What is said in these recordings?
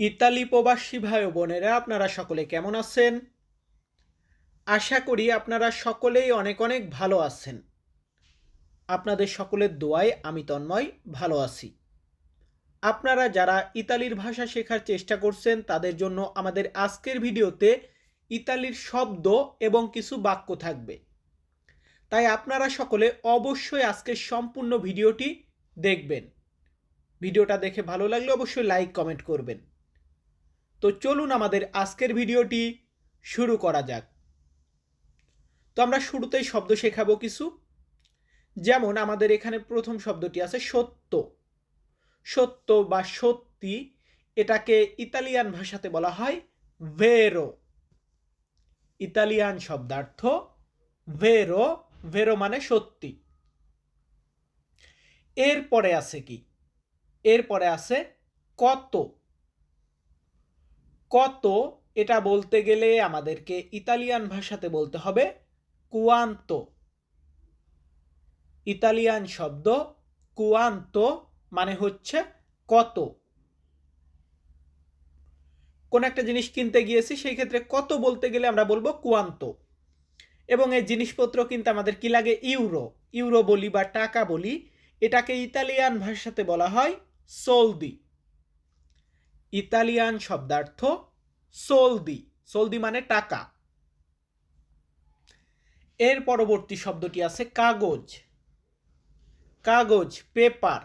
Italy প্রবাসী ভাই বোনেরা, আপনারা সকলে কেমন আছেন? আশা করি আপনারা সকলেই অনেক অনেক ভালো আছেন। আপনাদের সকলের দোয়ায় আমি তন্ময় ভালো আছি। আপনারা যারা ইতালির ভাষা শেখার চেষ্টা করছেন, তাদের জন্য আমাদের আজকের ভিডিওতে ইতালির শব্দ এবং কিছু বাক্য থাকবে। তাই আপনারা সকলে অবশ্যই আজকের সম্পূর্ণ ভিডিওটি দেখবেন। ভিডিওটা দেখে ভালো লাগলে অবশ্যই লাইক, কমেন্ট করবেন। তো চলুন আমাদের আজকের ভিডিওটি শুরু করা যাক। তো আমরা শুরুতেই শব্দ শেখাবো কিছু। যেমন আমাদের এখানে প্রথম শব্দটি আছে সত্য। সত্য বা সত্যি এটাকে ইতালিয়ান ভাষাতে বলা হয় ভেরো ইতালিয়ান শব্দার্থ ভেরো ভেরো মানে সত্যি। এরপরে আছে কি? এরপরে আছে কত। কত এটা বলতে গেলে আমাদেরকে ইতালিয়ান ভাষাতে বলতে হবে কুয়ান্ত। ইতালিয়ান শব্দ কুয়ান্ত মানে হচ্ছে কত। কোন একটা জিনিস কিনতে গিয়েছি, সেই ক্ষেত্রে কত বলতে গেলে আমরা বলব কুয়ান্ত। এবং এই জিনিসপত্র কিনতে আমাদের কি লাগে? ইউরো। ইউরো বলি বা টাকা বলি, এটাকে ইতালিয়ান ভাষাতে বলা হয় সোলদি ইতালিয়ান শব্দার্থ সোলদি সোলদি মানে টাকা। এর পরবর্তী শব্দটি আছে কাগজ। কাগজ, পেপার।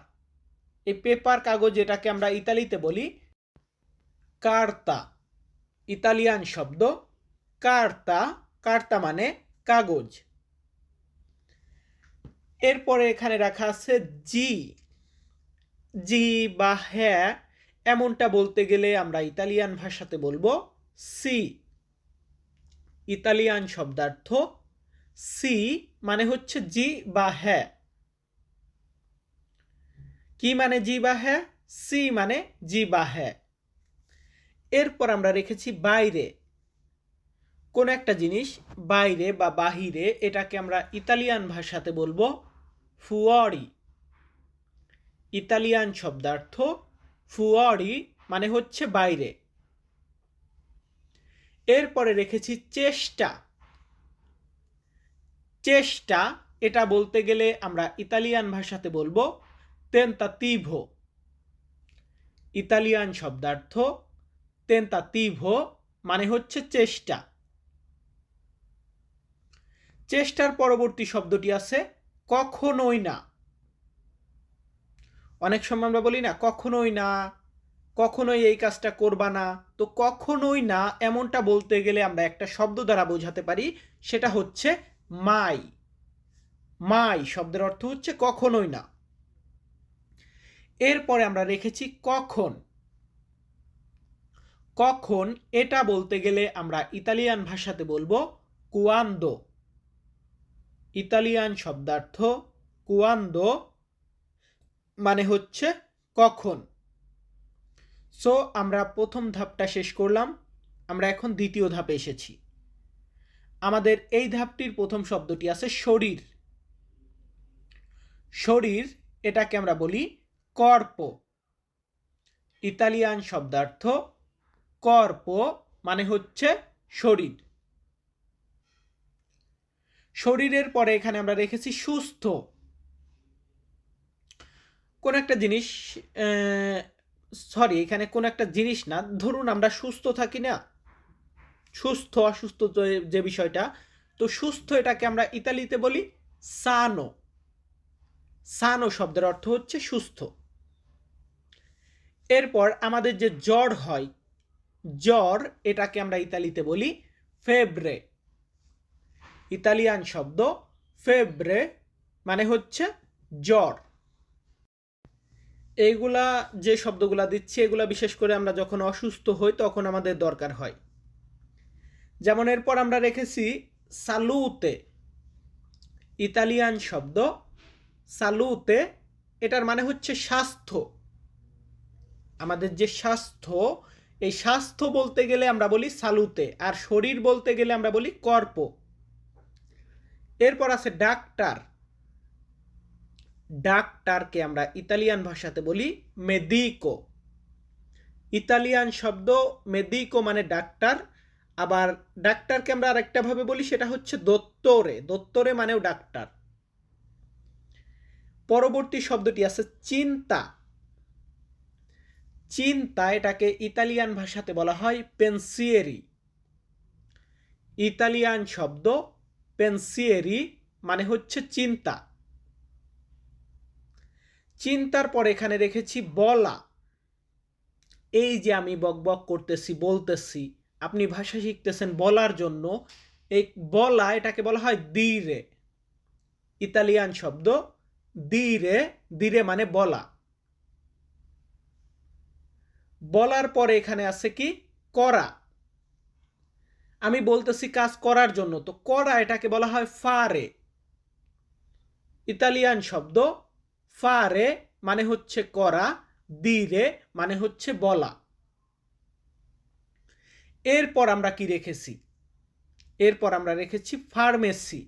এই পেপার, কাগজ এটাকে আমরা ইতালিতে বলি কার্তা। ইতালিয়ান শব্দ কার্তা কার্তা মানে কাগজ। এরপরে এখানে রাখা আছে জি। জি বা হ্যাঁ এমনটা বলতে গেলে আমরা ইতালিয়ান ভাষাতে বলব সি। ইতালিয়ান শব্দার্থ সি মানে হচ্ছে জি বা হ্যাঁ। কি মানে জি বা হ্যাঁ? সি মানে জি বা হ্যাঁ। এরপর আমরা রেখেছি বাইরে। কোন একটা জিনিস বাইরে বা বাহিরে এটাকে আমরা ইতালিয়ান ভাষাতে বলব ফুয়ারি। ইতালিয়ান শব্দার্থ ফুয়ারি মানে হচ্ছে বাইরে। এরপরে রেখেছি চেষ্টা। চেষ্টা, এটা বলতে গেলে আমরা ইতালিয়ান ভাষাতে বলব তেন্তাতিভো ইতালিয়ান শব্দার্থ তেন্তাতিভো মানে হচ্ছে চেষ্টা। চেষ্টার পরবর্তী শব্দটি আছে কখনোই না। অনেক সময় আমরা বলি না, কখনোই না, কখনোই এই কাজটা করবা না। তো কখনোই না এমনটা বলতে গেলে আমরা একটা শব্দ দ্বারা বোঝাতে পারি, সেটা হচ্ছে মাই। মাই শব্দের অর্থ হচ্ছে কখনোই না। এরপরে আমরা রেখেছি কখন। কখন এটা বলতে গেলে আমরা ইতালিয়ান ভাষাতে বলব কুয়ান্দো। ইতালিয়ান শব্দার্থ কুয়ান্দো মানে হচ্ছে কখন? সো আমরা প্রথম ধাপটা শেষ করলাম। আমরা এখন দ্বিতীয় ধাপে এসেছি। আমাদের এই ধাপটির প্রথম শব্দটি আছে শরীর। শরীর এটাকে আমরা বলি কর্প। ইতালিয়ান শব্দার্থ কর্প মানে হচ্ছে শরীর। শরীরের পরে এখানে আমরা রেখেছি সুস্থ। কোন একটা জিনিস সরি এখানে কোন একটা জিনিস না, ধরুন আমরা সুস্থ থাকি না, সুস্থ, অসুস্থ যে বিষয়টা, তো সুস্থ এটাকে আমরা ইতালিতে বলি সানো। সানো শব্দের অর্থ হচ্ছে সুস্থ। এরপর আমাদের যে জ্বর হয়, জ্বর এটাকে আমরা ইতালিতে বলি ফেব্রে। ইতালিয়ান শব্দ ফেব্রে মানে হচ্ছে জ্বর। এইগুলা যে শব্দগুলা দিচ্ছি, এগুলা বিশেষ করে আমরা যখন অসুস্থ হই তখন আমাদের দরকার হয়। যেমন এরপর আমরা রেখেছি সালুতে, ইতালিয়ান শব্দ, সালুতে, এটার মানে হচ্ছে স্বাস্থ্য। আমাদের যে স্বাস্থ্য, এই স্বাস্থ্য বলতে গেলে আমরা বলি সালুতে, আর শরীর বলতে গেলে আমরা বলি কর্প। এরপর আছে ডাক্তার। ডাক্তারকে আমরা ইতালিয়ান ভাষাতে বলি মেদিকো ইতালিয়ান শব্দ মেদিকো মানে ডাক্তার। আবার ডাক্তারকে আমরা আরেকটাভাবে বলি, সেটা হচ্ছে দত্তরে। দত্তরে মানেও ডাক্তার। পরবর্তী শব্দটি আছে চিন্তা। চিন্তা এটাকে ইতালিয়ান ভাষাতে বলা হয় পেন্সিয়েরি ইতালিয়ান শব্দ পেন্সিয়েরি মানে হচ্ছে চিন্তা। চিন্তার পর এখানে রেখেছি বলা। এই যে আমি বক বক করতেছি, বলতেছি, আপনি ভাষা শিখতেছেন বলার জন্য, এই বলা এটাকে বলা হয় দিরে ইতালিয়ান শব্দ দিরে দিরে মানে বলা। বলার পরে এখানে আছে কি? করা। আমি বলতেছি কাজ করার জন্য, তো করা এটাকে বলা হয় ফারে। ইতালিয়ান শব্দ ফারে মানে হচ্ছে করা দিরে মানে হচ্ছে বলা। এরপর আমরা কি রেখেছি? এরপর আমরা রেখেছি ফার্মেসি।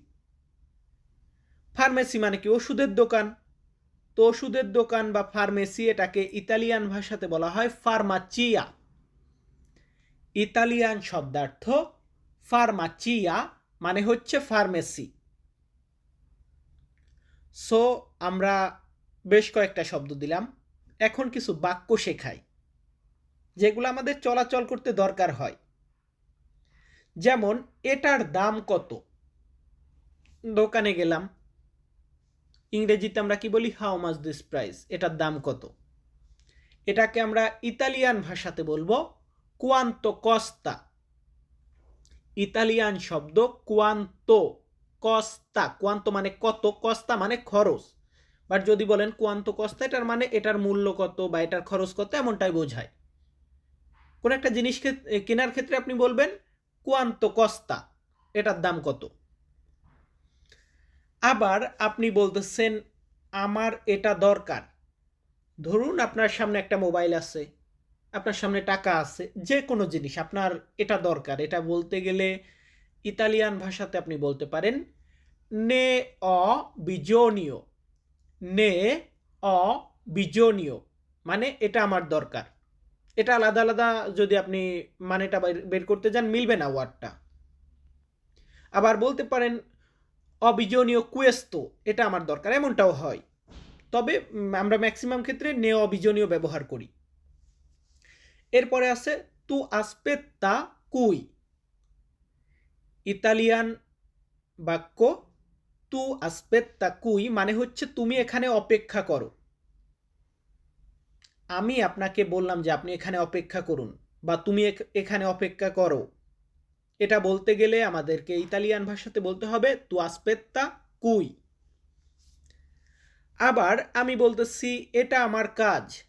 ফার্মেসি মানে কি? ওষুধের দোকান। তো ওষুধের দোকান বা ফার্মেসি এটাকে ইতালিয়ান ভাষাতে বলা হয় ফার্মাচিয়া। ইতালিয়ান শব্দার্থ ফার্মাচিয়া মানে হচ্ছে ফার্মেসি। সো আমরা বেশ কয়েকটা শব্দ দিলাম। এখন কিছু বাক্য শেখাই, যেগুলো আমাদের চলাচল করতে দরকার হয়। যেমন, এটার দাম কত? দোকানে গেলাম। ইংরেজিতে আমরা কি বলি? হাউ মাস দিস প্রাইস এটার দাম কত? এটাকে আমরা ইতালিয়ান ভাষাতে বলব কুয়ান্ত কস্তা ইতালিয়ান শব্দ কুয়ান্ত কস্তা কুয়ান্ত মানে কত? কস্তা মানে খরচ। বাট যদি বলেন কুয়ান্ত কস্তা এটার মানে এটার মূল্য কত বা এটার খরচ কত, এমনটাই বোঝায়। কোন একটা জিনিস কেনার ক্ষেত্রে আপনি বলবেন কুয়ান্ত কস্তা এটার দাম কত। আবার আপনি বলতেছেন আমার এটা দরকার। ধরুন আপনার সামনে একটা মোবাইল আছে, আপনার সামনে টাকা আছে যে কোনো জিনিস, আপনার এটা দরকার। এটা বলতে গেলে ইতালিয়ান ভাষাতে আপনি বলতে পারেন নে অ বিজনীয় নে, অ, বিজনীয়। মানে এটা আমার দরকার। এটা আলাদা আলাদা যদি আপনি মানেটা বের করতে যান, মিলবে না ওয়ার্ডটা। আবার বলতে পারেন, অবিজনীয় কুয়েস্তো, এটা আমার দরকার, এমনটাও হয়। তবে আমরা ম্যাক্সিমাম ক্ষেত্রে নে, অবিজনীয় ব্যবহার করি। এরপরে আছে, তু আসপেত্তা কুই। ইতালিয়ান বাক্য তু আসপেত্তা কুই মানে হচ্ছে তুমি এখানে অপেক্ষা করো। আমি আপনাকে বললাম যে আপনি এখানে অপেক্ষা করুন বা তুমি এখানে অপেক্ষা করো। এটা বলতে গেলে আমাদেরকে ইতালিয়ান ভাষাতে বলতে হবে তু আসপেত্তা কুই। আবার আমি বলতেছি, এটা আমার কাজ।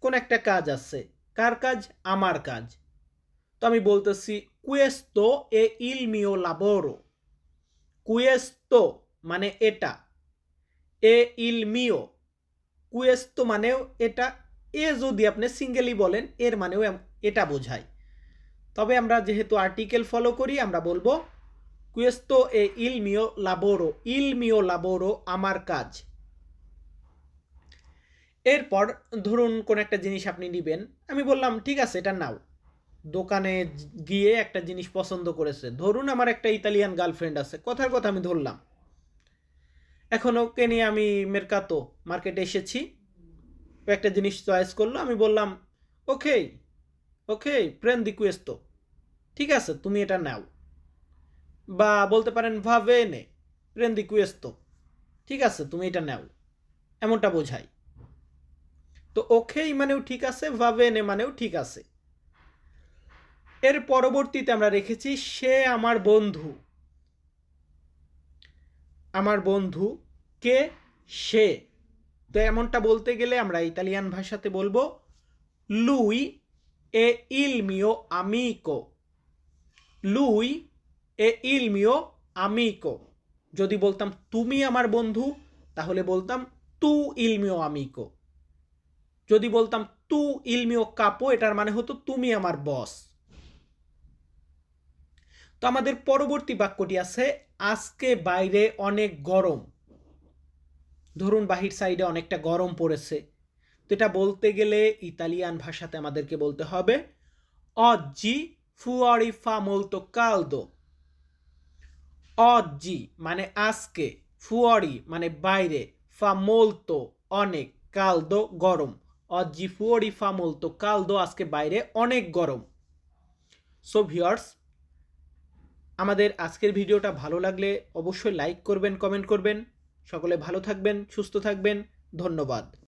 কোন একটা কাজ আছে। কার কাজ? আমার কাজ। তো আমি বলতেছি, কুয়েস্তো এ ইল মিও লাবোরো কুয়েস্তো মানে এটা। এ ইল মিও। কুয়েস্তো মানেও এটা। এ যদি আপনি সিঙ্গেলি বলেন, এর মানেও এটা বোঝায়। তবে আমরা যেহেতু আর্টিকেল ফলো করি, আমরা বলব, কুয়েস্তো এ ইল মিও লাবোরো। ইল মিও লাবোরো, আমার কাজ। এরপর ধরুন কোন একটা জিনিস আপনি নিবেন। আমি বললাম, ঠিক আছে, এটা নাও। দোকানে গিয়ে একটা জিনিস পছন্দ করেছে। ধরুন আমার একটা ইতালিয়ান গার্লফ্রেন্ড আছে, কথার কথা আমি ধরলাম। এখন ওকে নিয়ে আমি মেরকাতো মার্কেটে এসেছি। একটা জিনিস চয়েস করল, আমি বললাম ওকে ওকে প্রেন দি কুয়েস্তো ঠিক আছে, তুমি এটা নাও। বা বলতে পারেন, ভাবে নে প্রেন দি কুয়েস্তো ঠিক আছে, তুমি এটা নাও। এমনটা বোঝাই তো ওকেই মানেও ঠিক আছে, ভাবে নে মানেও ঠিক আছে। এর পরবর্তীতে আমরা রেখেছি, সে আমার বন্ধু। আমার বন্ধু কে? সে। তো এমনটা বলতে গেলে আমরা ইতালিয়ান ভাষাতে বলব লুই এ ইল মিও আমিকো লুই এ ইল মিও আমিকো যদি বলতাম, তুমি আমার বন্ধু, তাহলে বলতাম, তু ইলমিও আমিকো। যদি বলতাম, তু ইলমিও কাপো, এটার মানে হতো, তুমি আমার বস। তো আমাদের পরবর্তী বাক্যটি আছে, আজকে বাইরে অনেক গরম। ধরুন বাহির সাইডে অনেকটা গরম পড়েছে। তো এটা বলতে গেলে ইতালিয়ান ভাষাতে আমাদেরকে বলতে হবে অজ্জি ফুয়ারি ফা মোলতো কালদো অজ্জি মানে আজকে ফুয়ারি মানে বাইরে ফা মোলতো অনেক কালদো গরম। অজ্জি ফুয়ারি ফা মোলতো কালদো আজকে বাইরে অনেক গরম। সো ভিওর্স আমাদের আজকের ভিডিওটা ভালো লাগলে অবশ্যই লাইক করবেন কমেন্ট করবেন। সকলে ভালো থাকবেন, সুস্থ থাকবেন। ধন্যবাদ।